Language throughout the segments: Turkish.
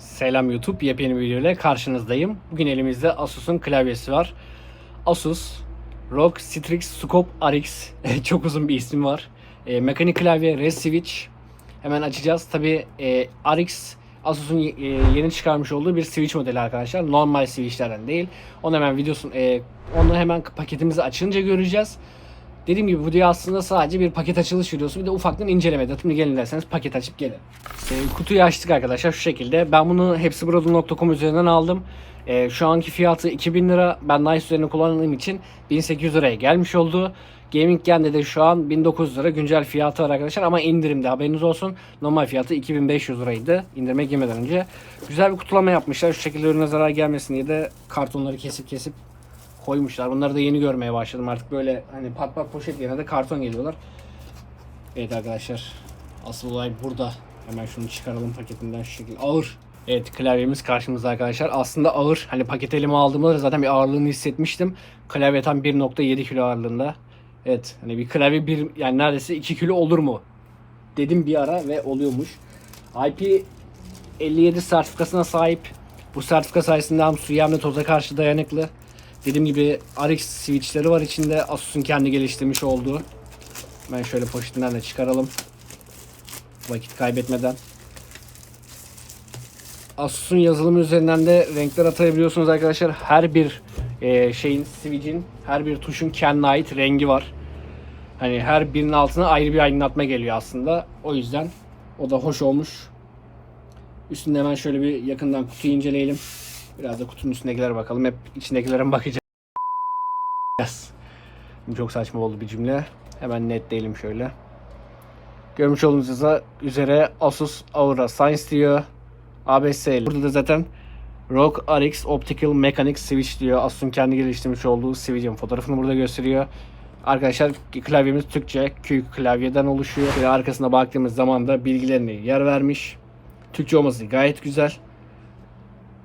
Selam YouTube. Yepyeni bir video ile karşınızdayım. Bugün elimizde Asus'un klavyesi var. Asus ROG Strix Scope RX. Çok uzun bir ismi var. E, mekanik klavye Red Switch. Hemen açacağız. Tabi e, RX Asus'un e, yeni çıkarmış olduğu bir switch modeli arkadaşlar. Normal switchlerden değil. Onu hemen videosunu e, onu hemen paketimizi açınca göreceğiz. Dediğim gibi bu video aslında sadece bir paket açılış videosu. Bir de ufaktan inceleme. Şimdi gelin derseniz paket açıp gelin. E, kutuyu açtık arkadaşlar şu şekilde. Ben bunu hepsibrodum.com üzerinden aldım. E, şu anki fiyatı 2000 lira. Ben Nice üzerine kullandığım için 1800 liraya gelmiş oldu. Gaming Gen'de de şu an 1900 lira güncel fiyatı var arkadaşlar ama indirimde haberiniz olsun. Normal fiyatı 2500 liraydı indirime girmeden önce. Güzel bir kutulama yapmışlar. Şu şekilde ürüne zarar gelmesin diye de kartonları kesip kesip koymuşlar. Bunları da yeni görmeye başladım artık böyle hani pat pat poşet yerine de karton geliyorlar. Evet arkadaşlar asıl olay burada. Hemen şunu çıkaralım paketinden şu şekilde. Ağır. Evet klavyemiz karşımızda arkadaşlar. Aslında ağır. Hani paket elime aldığımda da zaten bir ağırlığını hissetmiştim. Klavye tam 1.7 kilo ağırlığında. Evet hani bir klavye bir yani neredeyse 2 kilo olur mu? Dedim bir ara ve oluyormuş. IP 57 sertifikasına sahip. Bu sertifika sayesinde hem suya hem de toza karşı dayanıklı. Dediğim gibi RX switchleri var içinde. Asus'un kendi geliştirmiş olduğu. Ben şöyle poşetinden de çıkaralım. Vakit kaybetmeden. Asus'un yazılımı üzerinden de renkler atabiliyorsunuz arkadaşlar. Her bir e, şeyin switch'in, her bir tuşun kendine ait rengi var. Hani her birinin altına ayrı bir aydınlatma geliyor aslında. O yüzden o da hoş olmuş. Üstünde hemen şöyle bir yakından kutuyu inceleyelim. Biraz da kutunun üstündekilere bakalım. Hep içindekilere mi bakacağız? Çok saçma oldu bir cümle. Hemen netleyelim şöyle. Görmüş olduğunuz üzere Asus Aura Science diyor. ABS. Burada da zaten ROG RX Optical Mechanics Switch diyor. Asus'un kendi geliştirmiş olduğu switch'in fotoğrafını burada gösteriyor. Arkadaşlar klavyemiz Türkçe Q klavyeden oluşuyor. Ve arkasına baktığımız zaman da bilgilerini yer vermiş. Türkçe olması gayet güzel.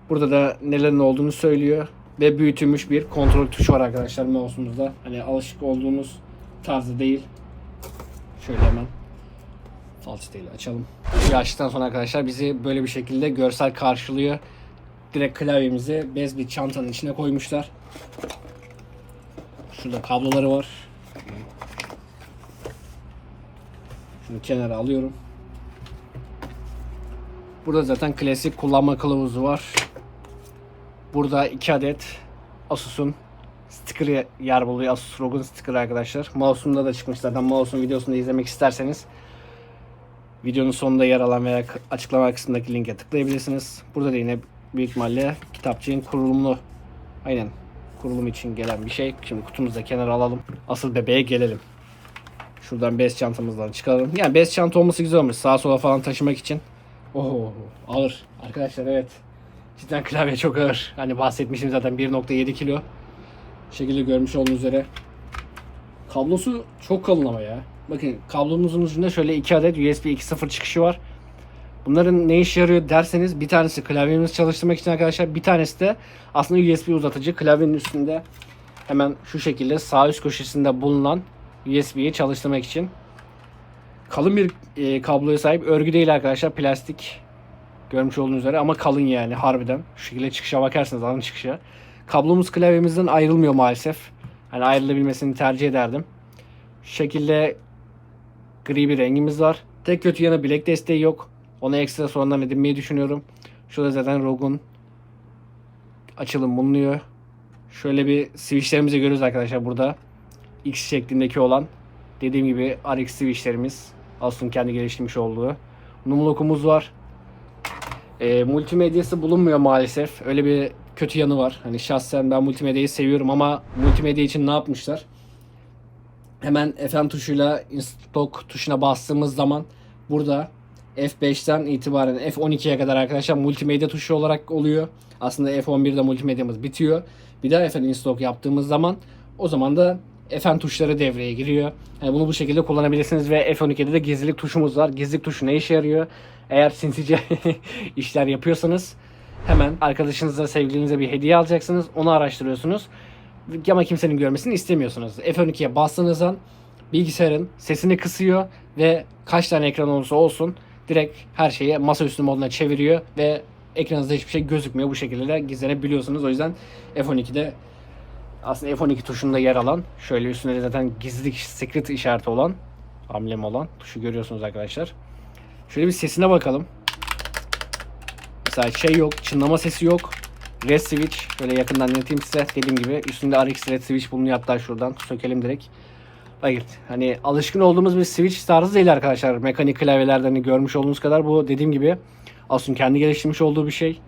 Burada da nelerin olduğunu söylüyor. Ve büyütülmüş bir kontrol tuşu var arkadaşlar mouse'umuzda. Hani alışık olduğumuz tarzı değil. Şöyle hemen falçatayla açalım. Bir açtıktan sonra arkadaşlar bizi böyle bir şekilde görsel karşılıyor. Direkt klavyemizi bez bir çantanın içine koymuşlar. Şurada kabloları var. Şunu kenara alıyorum. Burada zaten klasik kullanma kılavuzu var. Burada iki adet Asus'un sticker yer buluyor. Asus ROG'un sticker arkadaşlar. Mouse'umda da çıkmış zaten. Mouse'un videosunu da izlemek isterseniz videonun sonunda yer alan veya açıklama kısmındaki linke tıklayabilirsiniz. Burada da yine büyük ihtimalle kitapçığın kurulumlu aynen kurulum için gelen bir şey. Şimdi kutumuzu da kenara alalım. Asıl bebeğe gelelim. Şuradan bez çantamızdan çıkaralım. Yani bez çanta olması güzel olmuş. Sağa sola falan taşımak için. Oo ağır. Arkadaşlar evet. Cidden klavye çok ağır. Hani bahsetmişim zaten 1.7 kilo. Şekilde görmüş olduğunuz üzere. Kablosu çok kalın ama ya. Bakın kablomuzun ucunda şöyle iki adet USB 2.0 çıkışı var. Bunların ne işe yarıyor derseniz bir tanesi klavyemizi çalıştırmak için arkadaşlar. Bir tanesi de aslında USB uzatıcı. Klavyenin üstünde hemen şu şekilde sağ üst köşesinde bulunan USB'yi çalıştırmak için. Kalın bir e, kabloya sahip. Örgü değil arkadaşlar. Plastik. Görmüş olduğunuz üzere ama kalın yani harbiden. Şu şekilde çıkışa bakarsanız alın çıkışa. Kablomuz klavyemizden ayrılmıyor maalesef. Hani ayrılabilmesini tercih ederdim. Şu şekilde gri bir rengimiz var. Tek kötü yanı bilek desteği yok. Onu ekstra sonradan edinmeyi düşünüyorum. Şurada zaten ROG'un açılım bulunuyor. Şöyle bir switchlerimizi görüyoruz arkadaşlar burada. X şeklindeki olan. Dediğim gibi RX switchlerimiz. Asus'un kendi geliştirmiş olduğu. Numlock'umuz var. E, multimedyası bulunmuyor maalesef. Öyle bir kötü yanı var. Hani şahsen ben multimedyayı seviyorum ama multimedya için ne yapmışlar? Hemen FM tuşuyla stock tuşuna bastığımız zaman burada F5'ten itibaren F12'ye kadar arkadaşlar multimedya tuşu olarak oluyor. Aslında F11'de multimedyamız bitiyor. Bir daha FM stock yaptığımız zaman o zaman da FM tuşları devreye giriyor. Yani bunu bu şekilde kullanabilirsiniz ve F12'de de gizlilik tuşumuz var. Gizlilik tuşu ne işe yarıyor? Eğer sinsice işler yapıyorsanız hemen arkadaşınıza, sevgilinize bir hediye alacaksınız. Onu araştırıyorsunuz. Ama kimsenin görmesini istemiyorsunuz. F12'ye bastığınız an bilgisayarın sesini kısıyor ve kaç tane ekran olursa olsun direkt her şeyi masaüstü moduna çeviriyor ve ekranınızda hiçbir şey gözükmüyor. Bu şekilde de gizlenebiliyorsunuz. O yüzden F12'de aslında F12 tuşunda yer alan şöyle üstünde de zaten gizli secret işareti olan amblemi olan tuşu görüyorsunuz arkadaşlar. Şöyle bir sesine bakalım. Mesela şey yok, çınlama sesi yok. Red switch şöyle yakından anlatayım size. Dediğim gibi üstünde RX red switch bulunuyor hatta şuradan sökelim direkt. Bakın hani alışkın olduğumuz bir switch tarzı değil arkadaşlar. Mekanik klavyelerden hani görmüş olduğunuz kadar bu dediğim gibi Asus'un kendi geliştirmiş olduğu bir şey.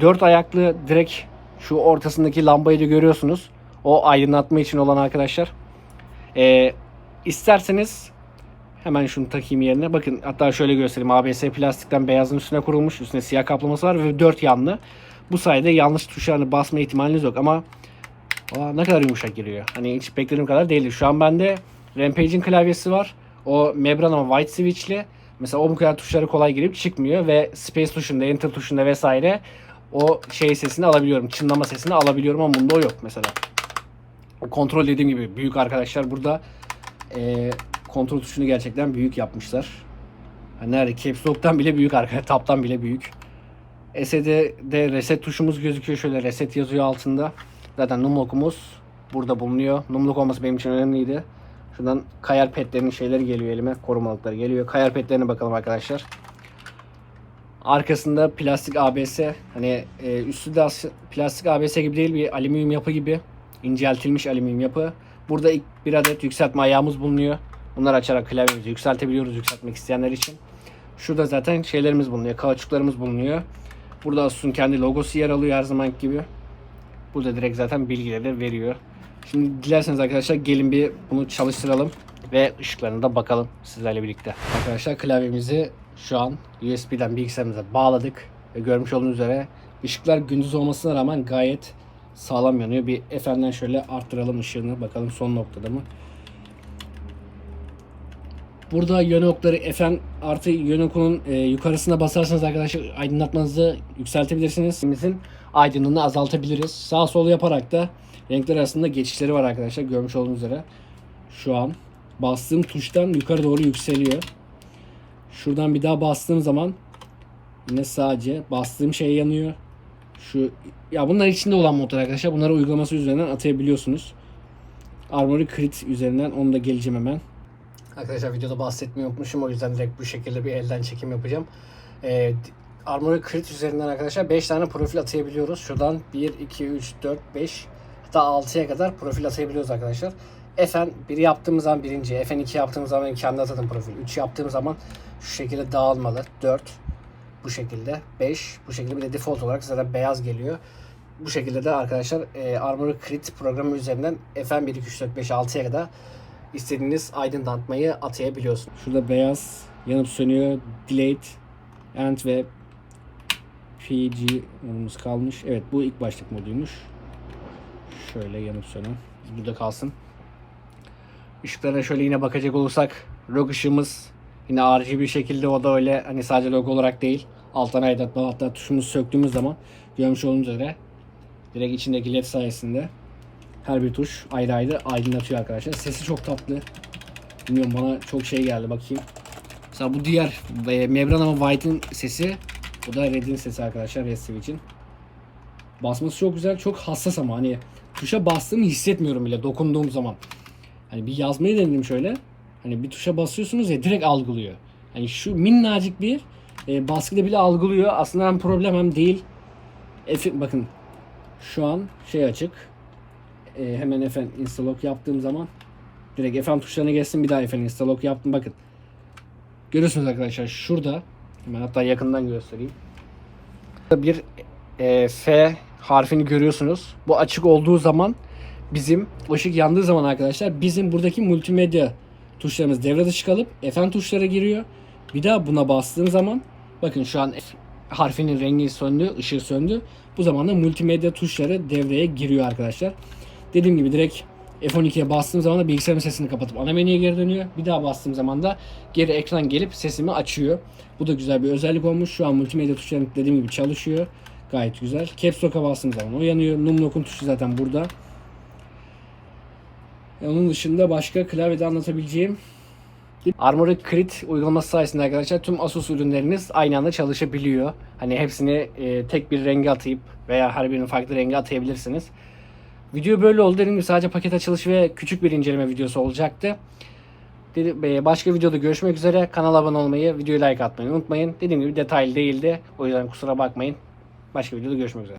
Dört ayaklı direkt şu ortasındaki lambayı da görüyorsunuz. O aydınlatma için olan arkadaşlar. Ee, isterseniz hemen şunu takayım yerine. Bakın hatta şöyle göstereyim. ABS plastikten beyazın üstüne kurulmuş. Üstüne siyah kaplaması var ve dört yanlı. Bu sayede yanlış tuşlarını basma ihtimaliniz yok ama aa, ne kadar yumuşak giriyor. Hani hiç beklediğim kadar değildi. Şu an bende Rampage'in klavyesi var. O membran ama white switch'li. Mesela o bu kadar tuşları kolay girip çıkmıyor ve space tuşunda, enter tuşunda vesaire o şey sesini alabiliyorum. Çınlama sesini alabiliyorum ama bunda o yok mesela. Kontrol dediğim gibi büyük arkadaşlar burada e, kontrol tuşunu gerçekten büyük yapmışlar. Hani nerede? Caps Lock'tan bile büyük arkadaşlar. Tap'tan bile büyük. SE'de reset tuşumuz gözüküyor. Şöyle reset yazıyor altında. Zaten numlock'umuz burada bulunuyor. Numlock olması benim için önemliydi. Şuradan kayar petlerinin şeyleri geliyor elime. Korumalıkları geliyor. Kayar petlerine bakalım arkadaşlar. Arkasında plastik ABS. Hani e, üstü de as- plastik ABS gibi değil bir alüminyum yapı gibi. inceltilmiş alüminyum yapı. Burada ilk bir adet yükseltme ayağımız bulunuyor. Bunları açarak klavyemizi yükseltebiliyoruz yükseltmek isteyenler için. Şurada zaten şeylerimiz bulunuyor. Kauçuklarımız bulunuyor. Burada Asus'un kendi logosu yer alıyor her zaman gibi. Burada direkt zaten bilgileri veriyor. Şimdi dilerseniz arkadaşlar gelin bir bunu çalıştıralım ve ışıklarına da bakalım sizlerle birlikte. Arkadaşlar klavyemizi şu an USB'den bilgisayarımıza bağladık ve görmüş olduğunuz üzere ışıklar gündüz olmasına rağmen gayet sağlam yanıyor. Bir efenden şöyle arttıralım ışığını bakalım son noktada mı? Burada yön okları FM artı yön okunun e, yukarısına basarsanız arkadaşlar aydınlatmanızı yükseltebilirsiniz. Bizim aydınlığını azaltabiliriz. Sağ sol yaparak da renkler arasında geçişleri var arkadaşlar. Görmüş olduğunuz üzere. Şu an bastığım tuştan yukarı doğru yükseliyor. Şuradan bir daha bastığım zaman yine sadece bastığım şey yanıyor. Şu ya bunlar içinde olan modlar arkadaşlar. Bunları uygulaması üzerinden atayabiliyorsunuz. Armory Crit üzerinden onu da geleceğim hemen. Arkadaşlar videoda bahsetmeyi unutmuşum. O yüzden direkt bu şekilde bir elden çekim yapacağım. Ee, Armory Crit üzerinden arkadaşlar 5 tane profil atayabiliyoruz. Şuradan 1, 2, 3, 4, 5 hatta 6'ya kadar profil atayabiliyoruz arkadaşlar. FN 1 yaptığımız zaman birinci, FN 2 yaptığımız zaman kendi atadım profil. 3 yaptığım zaman şu şekilde dağılmalı. 4 bu şekilde. 5 bu şekilde bir de default olarak zaten beyaz geliyor. Bu şekilde de arkadaşlar e, Armory Crit programı üzerinden FN 1, 2, 3, 4, 5, 6'ya kadar istediğiniz aydınlatmayı atayabiliyorsunuz. Şurada beyaz yanıp sönüyor. Delayed, End ve PG modumuz kalmış. Evet bu ilk başlık moduymuş. Şöyle yanıp sönen. Burada kalsın. Işıklara şöyle yine bakacak olursak ROG ışığımız yine RGB şekilde o da öyle hani sadece logo olarak değil alttan aydınlatma hatta tuşumuzu söktüğümüz zaman görmüş olduğunuz üzere direkt içindeki led sayesinde her bir tuş ayrı ayrı aydınlatıyor arkadaşlar. Sesi çok tatlı. Bilmiyorum bana çok şey geldi bakayım. Mesela bu diğer e, Membran ama White'in sesi. Bu da Red'in sesi arkadaşlar Red Switch'in. Basması çok güzel. Çok hassas ama hani tuşa bastığımı hissetmiyorum bile dokunduğum zaman. Hani bir yazmayı denedim şöyle. Hani bir tuşa basıyorsunuz ya direkt algılıyor. Hani şu minnacık bir e, baskıda bile algılıyor. Aslında hem problem hem değil. F, bakın şu an şey açık. E, hemen Fn installok yaptığım zaman direkt Fn tuşlarına geçsin bir daha Fn installok yaptım. Bakın. Görüyorsunuz arkadaşlar şurada hemen hatta yakından göstereyim. Bir e, F harfini görüyorsunuz. Bu açık olduğu zaman bizim ışık yandığı zaman arkadaşlar bizim buradaki multimedya tuşlarımız devre dışı kalıp Fn tuşlara giriyor. Bir daha buna bastığım zaman bakın şu an harfinin rengi söndü, ışığı söndü. Bu zaman da multimedya tuşları devreye giriyor arkadaşlar. Dediğim gibi direkt F12'ye bastığım zaman da bilgisayarın sesini kapatıp ana menüye geri dönüyor. Bir daha bastığım zaman da geri ekran gelip sesimi açıyor. Bu da güzel bir özellik olmuş. Şu an multimedya tuşları dediğim gibi çalışıyor. Gayet güzel. Caps Lock'a bastığım zaman o yanıyor. Numlock'un tuşu zaten burada. E, onun dışında başka klavyede anlatabileceğim Armory Crit uygulaması sayesinde arkadaşlar tüm Asus ürünleriniz aynı anda çalışabiliyor. Hani hepsini e, tek bir renge atayıp veya her birinin farklı renge atayabilirsiniz. Video böyle oldu. Dediğim gibi sadece paket açılışı ve küçük bir inceleme videosu olacaktı. E, başka videoda görüşmek üzere. Kanala abone olmayı, videoyu like atmayı unutmayın. Dediğim gibi detaylı değildi. O yüzden kusura bakmayın. Başka videoda görüşmek üzere.